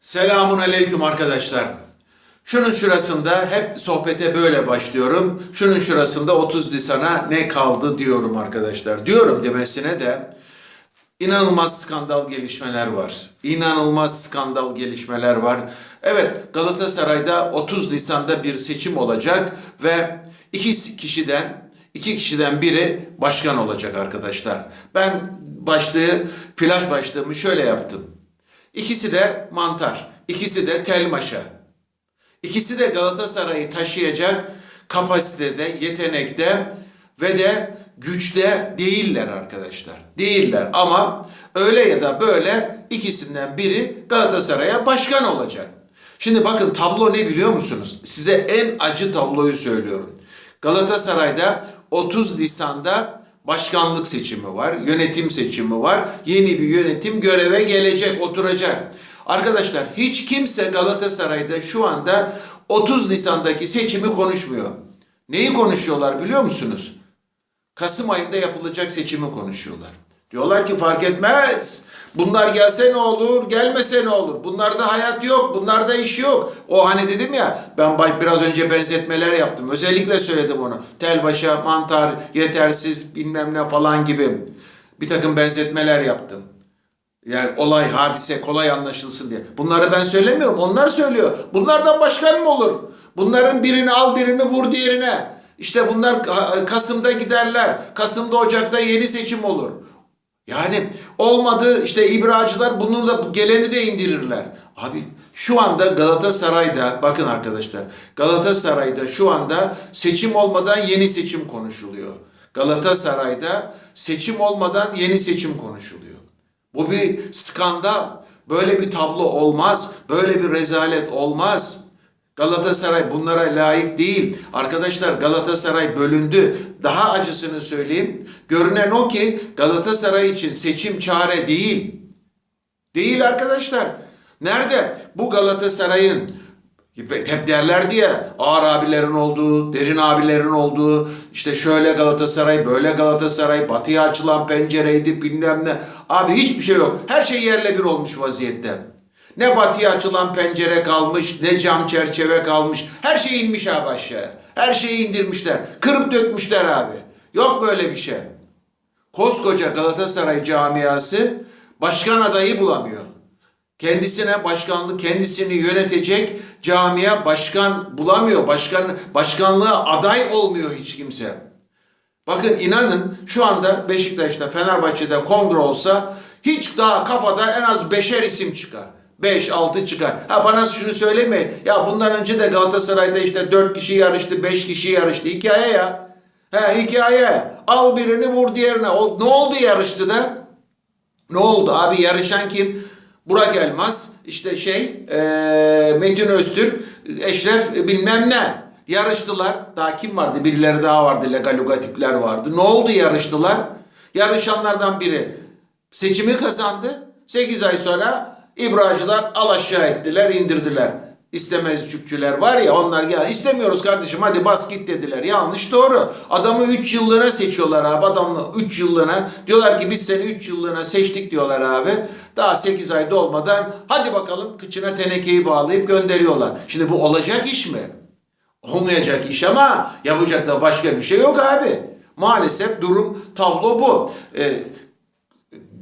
Selamun aleyküm arkadaşlar. Şunun şurasında hep sohbete böyle başlıyorum. Şunun şurasında 30 Nisan'a ne kaldı diyorum arkadaşlar. Diyorum demesine de inanılmaz skandal gelişmeler var. İnanılmaz skandal gelişmeler var. Evet Galatasaray'da 30 Nisan'da bir seçim olacak ve iki kişiden iki kişiden biri başkan olacak arkadaşlar. Ben başlığı flash başlığımı şöyle yaptım. İkisi de mantar, ikisi de telmaşa. İkisi de Galatasaray'ı taşıyacak kapasitede, yetenekte ve de güçte değiller arkadaşlar. Değiller ama öyle ya da böyle ikisinden biri Galatasaray'a başkan olacak. Şimdi bakın tablo ne biliyor musunuz? Size en acı tabloyu söylüyorum. Galatasaray'da 30 Nisan'da başkanlık seçimi var, yönetim seçimi var. Yeni bir yönetim göreve gelecek, oturacak. Arkadaşlar hiç kimse Galatasaray'da şu anda 30 Nisan'daki seçimi konuşmuyor. Neyi konuşuyorlar biliyor musunuz? Kasım ayında yapılacak seçimi konuşuyorlar. Diyorlar ki fark etmez. Bunlar gelse ne olur, gelmese ne olur? Bunlarda hayat yok, bunlarda iş yok. O hani dedim ya, ben biraz önce benzetmeler yaptım. Özellikle söyledim onu. Telbaşa, mantar, yetersiz, bilmem ne falan gibi. Bir takım benzetmeler yaptım. Yani olay, hadise kolay anlaşılsın diye. Bunları ben söylemiyorum, onlar söylüyor. Bunlardan başkan mı olur? Bunların birini al, birini vur diğerine. İşte bunlar Ka- Kasım'da giderler. Kasım'da, Ocak'ta yeni seçim olur. Yani olmadı işte ibracılar bunun da geleni de indirirler. Abi şu anda Galatasaray'da bakın arkadaşlar Galatasaray'da şu anda seçim olmadan yeni seçim konuşuluyor. Galatasaray'da seçim olmadan yeni seçim konuşuluyor. Bu bir skandal. Böyle bir tablo olmaz. Böyle bir rezalet olmaz. Galatasaray bunlara layık değil. Arkadaşlar Galatasaray bölündü. Daha acısını söyleyeyim. Görünen o ki Galatasaray için seçim çare değil. Değil arkadaşlar. Nerede? Bu Galatasaray'ın hep derlerdi ya ağır abilerin olduğu, derin abilerin olduğu, işte şöyle Galatasaray, böyle Galatasaray, batıya açılan pencereydi bilmem ne. Abi hiçbir şey yok. Her şey yerle bir olmuş vaziyette. Ne batıya açılan pencere kalmış, ne cam çerçeve kalmış. Her şey inmiş abi aşağıya. Her şeyi indirmişler. Kırıp dökmüşler abi. Yok böyle bir şey. Koskoca Galatasaray camiası başkan adayı bulamıyor. Kendisine başkanlık, kendisini yönetecek camia başkan bulamıyor. Başkan başkanlığa aday olmuyor hiç kimse. Bakın inanın şu anda Beşiktaş'ta, Fenerbahçe'de kongre olsa hiç daha kafada en az beşer isim çıkar. 5 6 çıkar. Ha bana şunu söylemeyin. Ya bundan önce de Galatasaray'da işte 4 kişi yarıştı, 5 kişi yarıştı. Hikaye ya. He hikaye. Al birini vur diğerine. O, ne oldu yarıştı da? Ne oldu abi yarışan kim? Burak Elmas, işte şey eee, Metin Öztürk, Eşref bilmem ne. Yarıştılar. Daha kim vardı? Birileri daha vardı. Legaluga tipler vardı. Ne oldu yarıştılar? Yarışanlardan biri seçimi kazandı. 8 ay sonra İbracılar al aşağı ettiler, indirdiler. İstemez çüpçüler var ya onlar ya istemiyoruz kardeşim hadi bas git dediler. Yanlış doğru. Adamı 3 yıllığına seçiyorlar abi. Adamı 3 yıllığına. Diyorlar ki biz seni 3 yıllığına seçtik diyorlar abi. Daha 8 ayda olmadan hadi bakalım kıçına tenekeyi bağlayıp gönderiyorlar. Şimdi bu olacak iş mi? Olmayacak iş ama yapacak da başka bir şey yok abi. Maalesef durum tablo bu. Ee,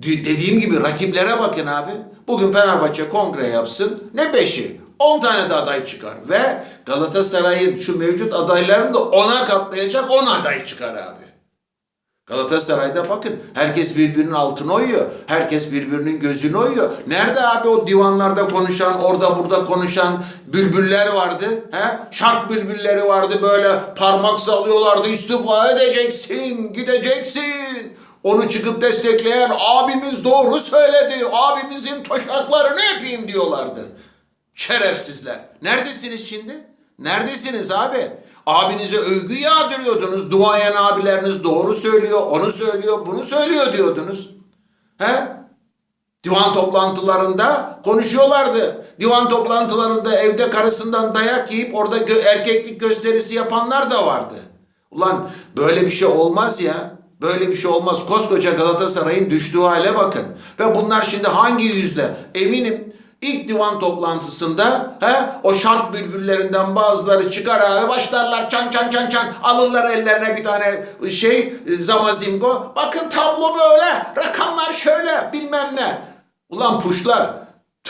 dediğim gibi rakiplere bakın abi. Bugün Fenerbahçe kongre yapsın. Ne beşi? 10 tane de aday çıkar. Ve Galatasaray'ın şu mevcut adaylarını da ona katlayacak 10 aday çıkar abi. Galatasaray'da bakın herkes birbirinin altını oyuyor. Herkes birbirinin gözünü oyuyor. Nerede abi o divanlarda konuşan, orada burada konuşan bülbüller vardı? He? Şark bülbülleri vardı böyle parmak sallıyorlardı. İstifa edeceksin, gideceksin. Onu çıkıp destekleyen abimiz doğru söyledi. Abimizin toşaklarını öpeyim diyorlardı. Şerefsizler. Neredesiniz şimdi? Neredesiniz abi? Abinize övgü yağdırıyordunuz. Duayen abileriniz doğru söylüyor, onu söylüyor, bunu söylüyor diyordunuz. He? Divan toplantılarında konuşuyorlardı. Divan toplantılarında evde karısından dayak yiyip orada erkeklik gösterisi yapanlar da vardı. Ulan böyle bir şey olmaz ya. Böyle bir şey olmaz. Koskoca Galatasaray'ın düştüğü hale bakın. Ve bunlar şimdi hangi yüzle? Eminim İlk divan toplantısında he, o şark bülbüllerinden bazıları çıkar abi başlarlar çan çan çan çan alırlar ellerine bir tane şey e, zamazingo. Bakın tablo böyle rakamlar şöyle bilmem ne. Ulan puşlar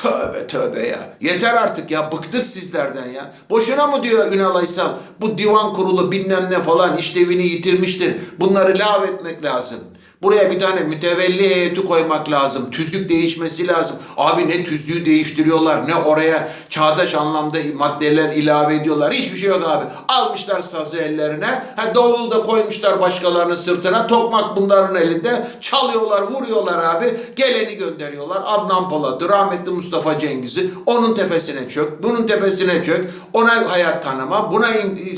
tövbe tövbe ya. Yeter artık ya bıktık sizlerden ya. Boşuna mı diyor Ünal Aysal bu divan kurulu bilmem ne falan işlevini yitirmiştir. Bunları lav etmek lazım. Buraya bir tane mütevelli heyeti koymak lazım. Tüzük değişmesi lazım. Abi ne tüzüğü değiştiriyorlar ne oraya çağdaş anlamda maddeler ilave ediyorlar. Hiçbir şey yok abi. Almışlar sazı ellerine. Ha, davulu da koymuşlar başkalarının sırtına. Tokmak bunların elinde. Çalıyorlar, vuruyorlar abi. Geleni gönderiyorlar. Adnan Polat'ı, rahmetli Mustafa Cengiz'i. Onun tepesine çök, bunun tepesine çök. Ona hayat tanıma, buna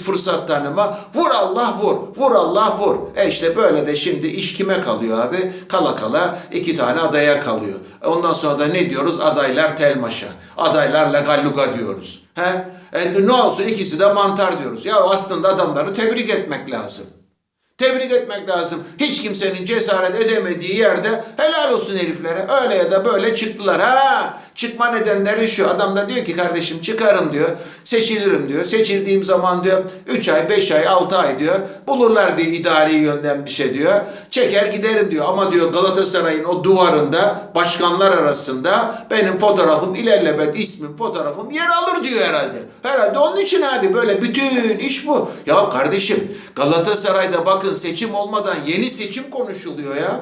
fırsat tanıma. Vur Allah vur, vur Allah vur. E işte böyle de şimdi iş kime kalıyor abi? Kala kala iki tane adaya kalıyor. Ondan sonra da ne diyoruz? Adaylar telmaşa. Adaylar legalluga diyoruz. He? E ne olsun ikisi de mantar diyoruz. Ya aslında adamları tebrik etmek lazım. Tebrik etmek lazım. Hiç kimsenin cesaret edemediği yerde helal olsun heriflere. Öyle ya da böyle çıktılar. Ha, çıkma nedenleri şu. Adam da diyor ki kardeşim çıkarım diyor. Seçilirim diyor. Seçildiğim zaman diyor 3 ay, 5 ay, 6 ay diyor. Bulurlar bir idari yönden bir şey diyor. Çeker giderim diyor. Ama diyor Galatasaray'ın o duvarında başkanlar arasında benim fotoğrafım ilellebet ismim fotoğrafım yer alır diyor herhalde. Herhalde onun için abi böyle bütün iş bu. Ya kardeşim Galatasaray'da bakın seçim olmadan yeni seçim konuşuluyor ya.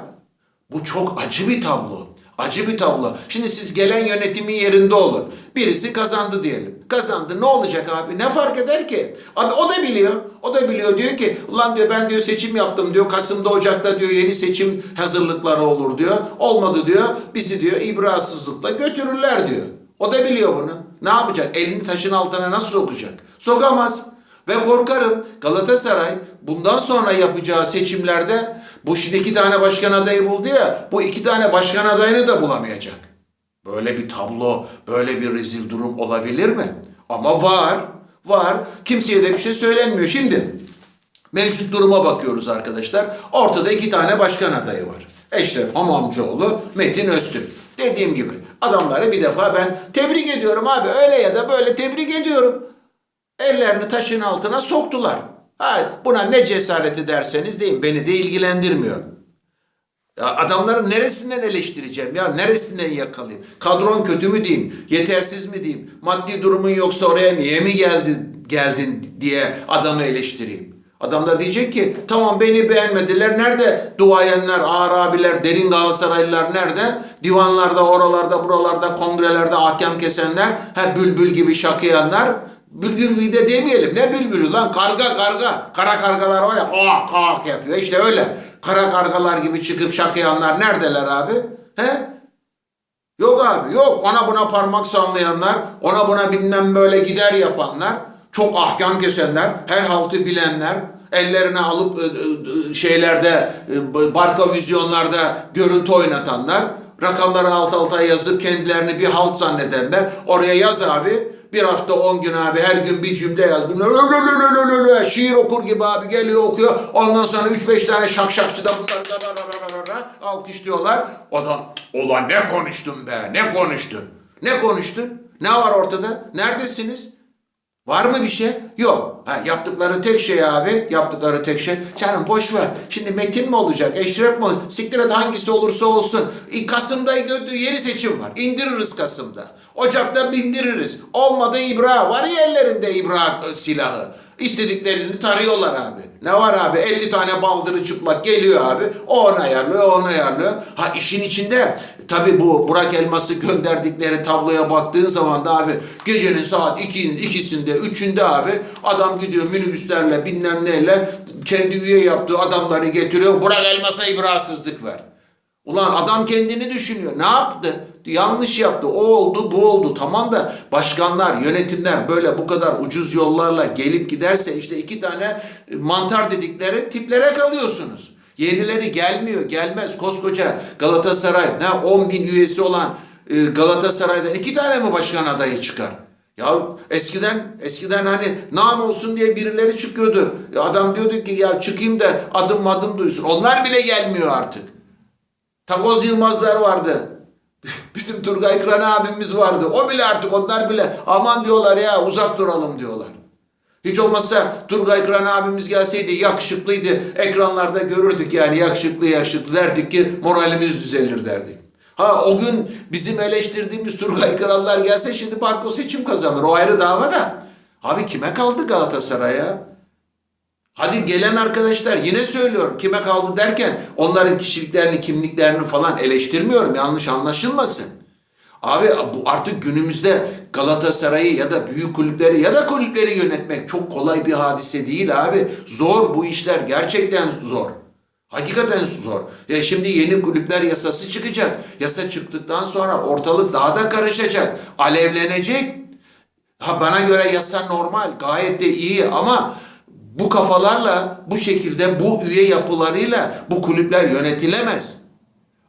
Bu çok acı bir tablo. Acı bir tablo. Şimdi siz gelen yönetimin yerinde olun. Birisi kazandı diyelim. Kazandı. Ne olacak abi? Ne fark eder ki? Abi o da biliyor. O da biliyor. Diyor ki ulan diyor ben diyor seçim yaptım diyor. Kasım'da Ocak'ta diyor yeni seçim hazırlıkları olur diyor. Olmadı diyor. Bizi diyor ibrasızlıkla götürürler diyor. O da biliyor bunu. Ne yapacak? Elini taşın altına nasıl sokacak? Sokamaz. Ve korkarım Galatasaray bundan sonra yapacağı seçimlerde bu şimdi iki tane başkan adayı buldu ya bu iki tane başkan adayını da bulamayacak. Böyle bir tablo, böyle bir rezil durum olabilir mi? Ama var, var. Kimseye de bir şey söylenmiyor. Şimdi mevcut duruma bakıyoruz arkadaşlar. Ortada iki tane başkan adayı var. Eşref Hamamcıoğlu, Metin Öztürk. Dediğim gibi adamları bir defa ben tebrik ediyorum abi. Öyle ya da böyle tebrik ediyorum. Ellerini taşın altına soktular. Ha, buna ne cesareti derseniz deyin beni de ilgilendirmiyor. Ya adamların neresinden eleştireceğim ya? Neresinden yakalayayım? Kadron kötü mü diyeyim? Yetersiz mi diyeyim? Maddi durumun yoksa oraya niye mi geldin, geldin diye adamı eleştireyim? Adam da diyecek ki tamam beni beğenmediler. Nerede duayenler, ağır abiler, derin Galatasaraylılar nerede? Divanlarda, oralarda, buralarda, kongrelerde hakem kesenler, ha bülbül gibi şakıyanlar. Bülbül gibi de demeyelim. Ne bülbülü lan? Karga karga. Kara kargalar var ya kak kak yapıyor. İşte öyle. Kara kargalar gibi çıkıp şakıyanlar neredeler abi? He? Yok abi yok. Ona buna parmak sallayanlar, ona buna bilmem böyle gider yapanlar, çok ahkam kesenler, her haltı bilenler, ellerine alıp e, e, şeylerde, e, barka vizyonlarda görüntü oynatanlar, rakamları alt alta yazıp kendilerini bir halt zannedenler, oraya yaz abi, bir hafta on gün abi her gün bir cümle yaz. Bunlar öyle şiir okur gibi abi geliyor okuyor. Ondan sonra üç beş tane şakşakçı da bunları da da da alkışlıyorlar. Ulan ne konuştun be ne konuştun? Ne konuştun? Ne var ortada? Neredesiniz? Var mı bir şey? Yok. Ha, yaptıkları tek şey abi, yaptıkları tek şey. Canım boş ver. Şimdi Metin mi olacak, Eşref mi olacak? Siktir et hangisi olursa olsun. İ, Kasım'da gö- yeni seçim var. İndiririz Kasım'da. Ocak'ta bindiririz. Olmadı İbra. Var ya ellerinde İbra e, silahı. İstediklerini tarıyorlar abi. Ne var abi? 50 tane baldırı çıplak geliyor abi. O onu ayarlıyor, o onu ayarlıyor. Ha işin içinde tabi bu Burak Elmas'ı gönderdikleri tabloya baktığın zaman da abi gecenin saat 2'nin ikisinde, üçünde abi adam gidiyor minibüslerle bilmem neyle kendi üye yaptığı adamları getiriyor. Burak Elmas'a ibrasızlık ver. Ulan adam kendini düşünüyor. Ne yaptı? Yanlış yaptı. O oldu, bu oldu. Tamam da başkanlar, yönetimler böyle bu kadar ucuz yollarla gelip giderse işte iki tane mantar dedikleri tiplere kalıyorsunuz. Yenileri gelmiyor, gelmez. Koskoca Galatasaray, ne 10 bin üyesi olan e, Galatasaray'dan iki tane mi başkan adayı çıkar? Ya eskiden eskiden hani nam olsun diye birileri çıkıyordu. Adam diyordu ki ya çıkayım da adım adım duysun. Onlar bile gelmiyor artık. Takoz Yılmazlar vardı. Bizim Turgay Kıran abimiz vardı. O bile artık onlar bile aman diyorlar ya uzak duralım diyorlar. Hiç olmazsa Turgay Kıran abimiz gelseydi yakışıklıydı. Ekranlarda görürdük yani yakışıklı yakışıklı derdik ki moralimiz düzelir derdik. Ha o gün bizim eleştirdiğimiz Turgay Kıranlar gelse şimdi banko seçim kazanır. O ayrı dava da. Abi kime kaldı Galatasaray'a? Hadi gelen arkadaşlar yine söylüyorum kime kaldı derken onların kişiliklerini, kimliklerini falan eleştirmiyorum. Yanlış anlaşılmasın. Abi bu artık günümüzde Galatasaray'ı ya da büyük kulüpleri ya da kulüpleri yönetmek çok kolay bir hadise değil abi. Zor bu işler gerçekten zor. Hakikaten zor. Ya şimdi yeni kulüpler yasası çıkacak. Yasa çıktıktan sonra ortalık daha da karışacak. Alevlenecek. Ha bana göre yasa normal, gayet de iyi ama bu kafalarla, bu şekilde, bu üye yapılarıyla bu kulüpler yönetilemez.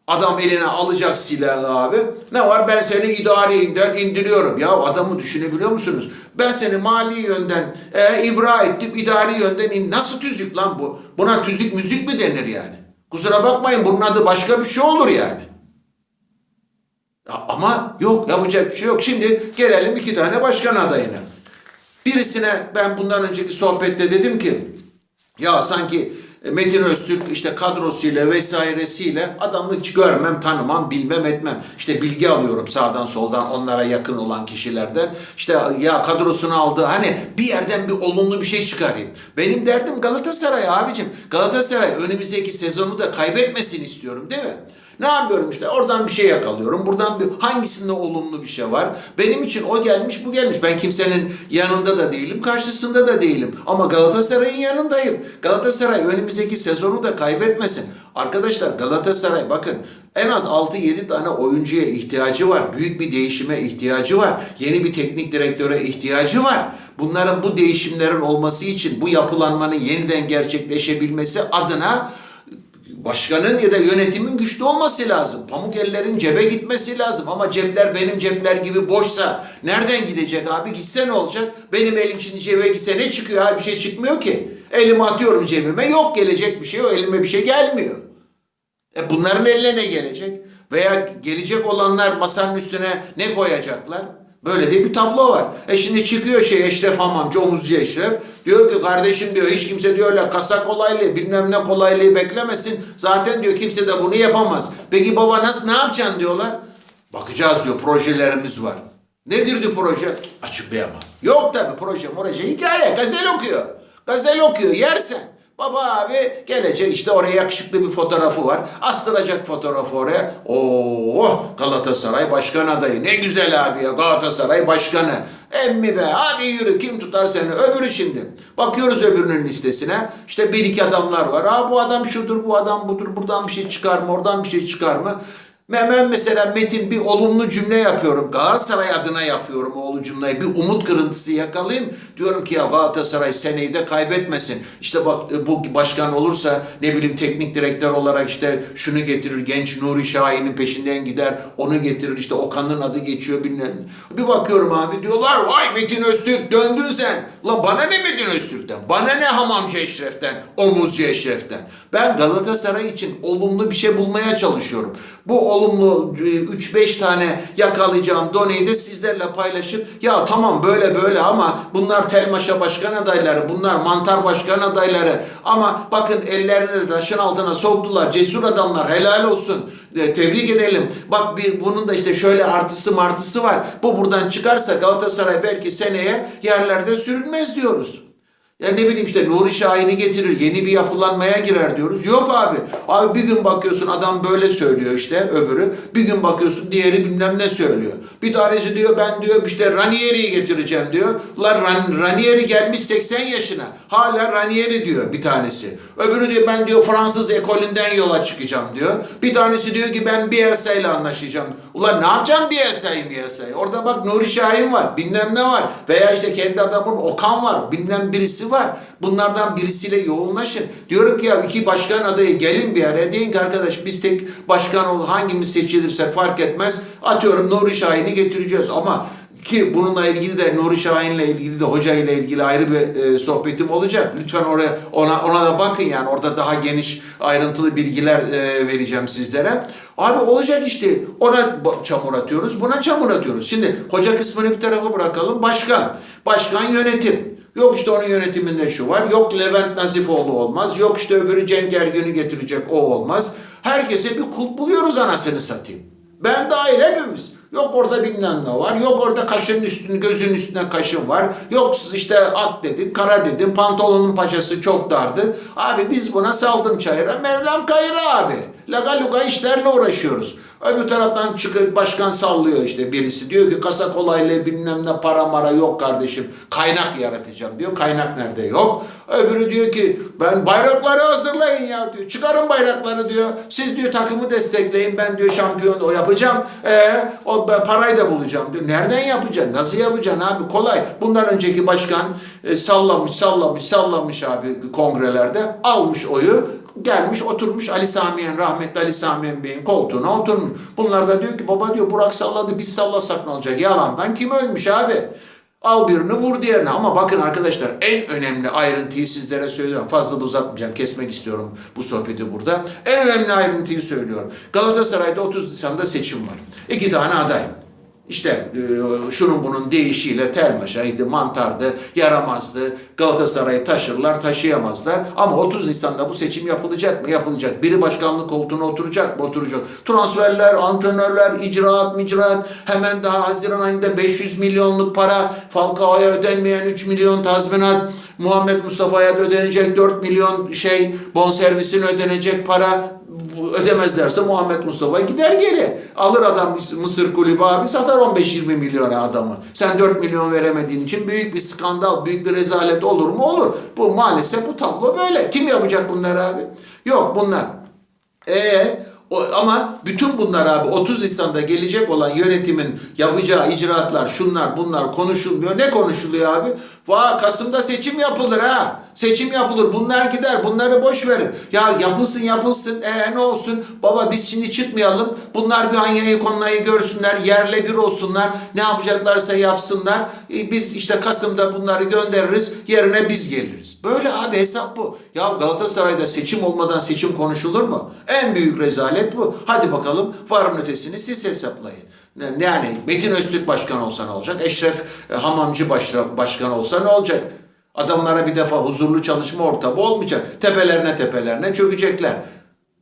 Adam eline alacak silahı abi. Ne var ben seni idareyimden indiriyorum. Ya adamı düşünebiliyor musunuz? Ben seni mali yönden e, ibra ettim, idari yönden in. Nasıl tüzük lan bu? Buna tüzük müzik mi denir yani? Kusura bakmayın bunun adı başka bir şey olur yani. Ya Ama yok yapacak bir şey yok. Şimdi gelelim iki tane başkan adayına. Birisine ben bundan önceki sohbette dedim ki ya sanki Metin Öztürk işte kadrosuyla vesairesiyle adamı hiç görmem, tanımam, bilmem etmem. İşte bilgi alıyorum sağdan soldan onlara yakın olan kişilerden. İşte ya kadrosunu aldı hani bir yerden bir olumlu bir şey çıkarayım. Benim derdim Galatasaray abicim. Galatasaray önümüzdeki sezonu da kaybetmesini istiyorum değil mi? Ne yapıyorum işte oradan bir şey yakalıyorum. Buradan bir hangisinde olumlu bir şey var. Benim için o gelmiş bu gelmiş. Ben kimsenin yanında da değilim karşısında da değilim. Ama Galatasaray'ın yanındayım. Galatasaray önümüzdeki sezonu da kaybetmesin. Arkadaşlar Galatasaray bakın en az 6-7 tane oyuncuya ihtiyacı var. Büyük bir değişime ihtiyacı var. Yeni bir teknik direktöre ihtiyacı var. Bunların bu değişimlerin olması için bu yapılanmanın yeniden gerçekleşebilmesi adına başkanın ya da yönetimin güçlü olması lazım. Pamuk ellerin cebe gitmesi lazım. Ama cepler benim cepler gibi boşsa nereden gidecek abi? Gitse ne olacak? Benim elim şimdi cebe gitse ne çıkıyor abi? Bir şey çıkmıyor ki. Elimi atıyorum cebime. Yok gelecek bir şey. O elime bir şey gelmiyor. E bunların eline ne gelecek? Veya gelecek olanlar masanın üstüne ne koyacaklar? Böyle de bir tablo var. E şimdi çıkıyor şey Eşref Hamamcı, omuzcu Eşref. Diyor ki kardeşim diyor hiç kimse diyor öyle kasa kolaylığı bilmem ne kolaylığı beklemesin. Zaten diyor kimse de bunu yapamaz. Peki baba nasıl ne yapacaksın diyorlar. Bakacağız diyor projelerimiz var. Nedir diyor proje? Açıklayamam. Yok tabi proje proje hikaye gazel okuyor. Gazel okuyor yersen. Baba abi gelecek işte oraya yakışıklı bir fotoğrafı var. Astıracak fotoğrafı oraya. Oo Galatasaray başkan adayı. Ne güzel abi ya Galatasaray başkanı. Emmi be hadi yürü kim tutar seni öbürü şimdi. Bakıyoruz öbürünün listesine. İşte bir iki adamlar var. Aa bu adam şudur bu adam budur. Buradan bir şey çıkar mı oradan bir şey çıkar mı? Ben mesela Metin bir olumlu cümle yapıyorum. Galatasaray adına yapıyorum o olumlu cümleyi. Bir umut kırıntısı yakalayayım. Diyorum ki ya Galatasaray seneyi de kaybetmesin. İşte bak e, bu başkan olursa ne bileyim teknik direktör olarak işte şunu getirir. Genç Nuri Şahin'in peşinden gider. Onu getirir. İşte Okan'ın adı geçiyor bilmem. Bir bakıyorum abi diyorlar vay Metin Öztürk döndün sen. La bana ne Metin Öztürk'ten? Bana ne Hamamcı Eşref'ten? Omuzcu Eşref'ten? Ben Galatasaray için olumlu bir şey bulmaya çalışıyorum. Bu olumlu e, 3-5 tane yakalayacağım doneyi de sizlerle paylaşıp ya tamam böyle böyle ama bunlar Telmaş'a başkan adayları, bunlar Mantar başkan adayları ama bakın ellerini taşın altına soktular. Cesur adamlar helal olsun. E, tebrik edelim. Bak bir bunun da işte şöyle artısı martısı var. Bu buradan çıkarsa Galatasaray belki seneye yerlerde sürünmez diyoruz. Ya ne bileyim işte Nuri Şahin'i getirir, yeni bir yapılanmaya girer diyoruz. Yok abi. Abi bir gün bakıyorsun adam böyle söylüyor işte öbürü. Bir gün bakıyorsun diğeri bilmem ne söylüyor. Bir tanesi diyor ben diyor işte Ranieri'yi getireceğim diyor. Ulan Ran, Ranieri gelmiş 80 yaşına. Hala Ranieri diyor bir tanesi. Öbürü diyor ben diyor Fransız ekolünden yola çıkacağım diyor. Bir tanesi diyor ki ben Bielsa ile anlaşacağım. Ulan ne yapacağım Bielsa'yı Bielsa'yı? Orada bak Nuri Şahin var, bilmem ne var. Veya işte kendi adamın Okan var, bilmem birisi var. Bunlardan birisiyle yoğunlaşın. Diyorum ki ya iki başkan adayı gelin bir araya. Deyin ki arkadaş biz tek başkan ol hangimiz seçilirse fark etmez. Atıyorum Nuri Şahin'i getireceğiz ama Ki bununla ilgili de Nuri Şahin'le ilgili de hoca ile ilgili ayrı bir e, sohbetim olacak. Lütfen oraya ona ona da bakın yani orada daha geniş ayrıntılı bilgiler e, vereceğim sizlere. Abi olacak işte ona çamur atıyoruz, buna çamur atıyoruz. Şimdi hoca kısmını bir tarafa bırakalım. Başkan, başkan yönetim. Yok işte onun yönetiminde şu var. Yok Levent Nazifoğlu olmaz. Yok işte öbürü Cenk Ergün'ü getirecek o olmaz. Herkese bir kulp buluyoruz anasını satayım. Ben dahil hepimiz. Yok orada bilmem ne var. Yok orada kaşın üstünün gözün üstüne kaşın var. Yok işte at dedin, kara dedin, pantolonun paçası çok dardı. Abi biz buna saldım çayıra, Mevlam kayıra abi. Laga luga işlerle uğraşıyoruz. Öbür taraftan çıkıp başkan sallıyor işte birisi. Diyor ki kasa kolayla bilmem ne para mara yok kardeşim. Kaynak yaratacağım diyor. Kaynak nerede yok. Öbürü diyor ki ben bayrakları hazırlayın ya diyor. Çıkarın bayrakları diyor. Siz diyor takımı destekleyin. Ben diyor şampiyon o yapacağım. Ee, o parayı da bulacağım diyor. Nereden yapacaksın? Nasıl yapacaksın abi? Kolay. Bundan önceki başkan e, sallamış sallamış sallamış abi kongrelerde. Almış oyu gelmiş oturmuş Ali Samiyen rahmetli Ali Samiyen Bey'in koltuğuna oturmuş. Bunlar da diyor ki baba diyor Burak salladı biz sallasak ne olacak? Yalandan kim ölmüş abi? Al birini vur diğerine. Ama bakın arkadaşlar en önemli ayrıntıyı sizlere söylüyorum. Fazla da uzatmayacağım. Kesmek istiyorum bu sohbeti burada. En önemli ayrıntıyı söylüyorum. Galatasaray'da 30 Nisan'da seçim var. İki tane aday. İşte e, şunun bunun değişiyle Telmaşa'ydı, Mantar'dı, yaramazdı. Galatasaray'ı taşırlar, taşıyamazlar. Ama 30 Nisan'da bu seçim yapılacak mı? Yapılacak. Biri başkanlık koltuğuna oturacak mı? Oturacak. Transferler, antrenörler, icraat, micraat. Hemen daha Haziran ayında 500 milyonluk para. Falcao'ya ödenmeyen 3 milyon tazminat. Muhammed Mustafa'ya ödenecek 4 milyon şey bonservisine ödenecek para ödemezlerse Muhammed Mustafa gider geri. Alır adam Mısır kulübü abi satar 15-20 milyona adamı. Sen 4 milyon veremediğin için büyük bir skandal, büyük bir rezalet olur mu? Olur. Bu maalesef bu tablo böyle. Kim yapacak bunları abi? Yok bunlar. Ee, o, ama bütün bunlar abi 30 Nisan'da gelecek olan yönetimin yapacağı icraatlar şunlar bunlar konuşulmuyor. Ne konuşuluyor abi? Vay Kasım'da seçim yapılır ha. Seçim yapılır. Bunlar gider. Bunları boş verin. Ya yapılsın yapılsın. E ne olsun? Baba biz şimdi çıkmayalım. Bunlar bir Anya'yı konlayı görsünler. Yerle bir olsunlar. Ne yapacaklarsa yapsınlar. E, biz işte Kasım'da bunları göndeririz. Yerine biz geliriz. Böyle abi hesap bu. Ya Galatasaray'da seçim olmadan seçim konuşulur mu? En büyük rezalet bu. Hadi bakalım varın ötesini siz hesaplayın. Yani Metin Öztürk başkan olsa ne olacak? Eşref e, Hamamcı başkan olsa ne olacak? Adamlara bir defa huzurlu çalışma ortamı olmayacak. Tepelerine tepelerine çökecekler.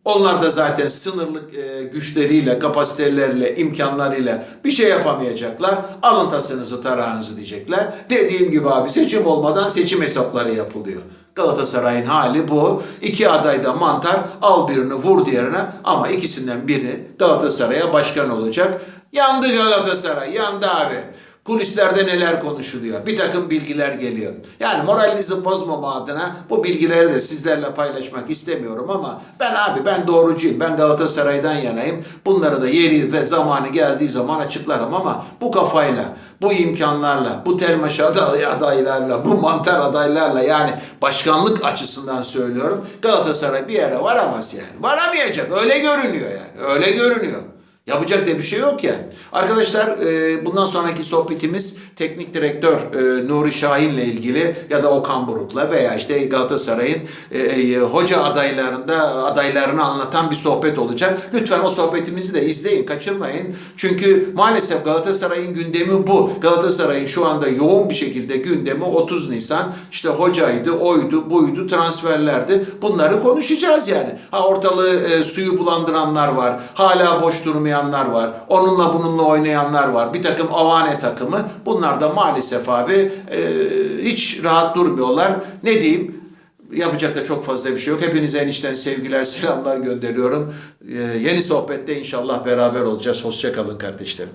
Onlar da zaten sınırlı e, güçleriyle, kapasiteleriyle, imkanlarıyla bir şey yapamayacaklar. Alın tasınızı, tarağınızı diyecekler. Dediğim gibi abi seçim olmadan seçim hesapları yapılıyor. Galatasaray'ın hali bu. İki adayda mantar al birini vur diğerine ama ikisinden biri Galatasaray'a başkan olacak. Yandı Galatasaray, yandı abi. Kulislerde neler konuşuluyor. Bir takım bilgiler geliyor. Yani moralinizi bozmama adına bu bilgileri de sizlerle paylaşmak istemiyorum ama ben abi ben doğrucuyum. Ben Galatasaray'dan yanayım. Bunları da yeri ve zamanı geldiği zaman açıklarım ama bu kafayla, bu imkanlarla, bu telmaş aday adaylarla, bu mantar adaylarla yani başkanlık açısından söylüyorum. Galatasaray bir yere varamaz yani. Varamayacak. Öyle görünüyor yani. Öyle görünüyor. Yapacak da bir şey yok ya. Arkadaşlar e, bundan sonraki sohbetimiz teknik direktör e, Nuri Şahin'le ilgili ya da Okan Buruk'la veya işte Galatasaray'ın e, e, hoca adaylarında adaylarını anlatan bir sohbet olacak. Lütfen o sohbetimizi de izleyin, kaçırmayın. Çünkü maalesef Galatasaray'ın gündemi bu. Galatasaray'ın şu anda yoğun bir şekilde gündemi 30 Nisan. İşte hocaydı, oydu, buydu, transferlerdi. Bunları konuşacağız yani. Ha ortalığı e, suyu bulandıranlar var. Hala boş durmayanlar var. Onunla bununla oynayanlar var. Bir takım avane takımı. Bunlar da maalesef abi e, hiç rahat durmuyorlar. Ne diyeyim? Yapacak da çok fazla bir şey yok. Hepinize enişten sevgiler, selamlar gönderiyorum. E, yeni sohbette inşallah beraber olacağız. Hoşça kalın kardeşlerim.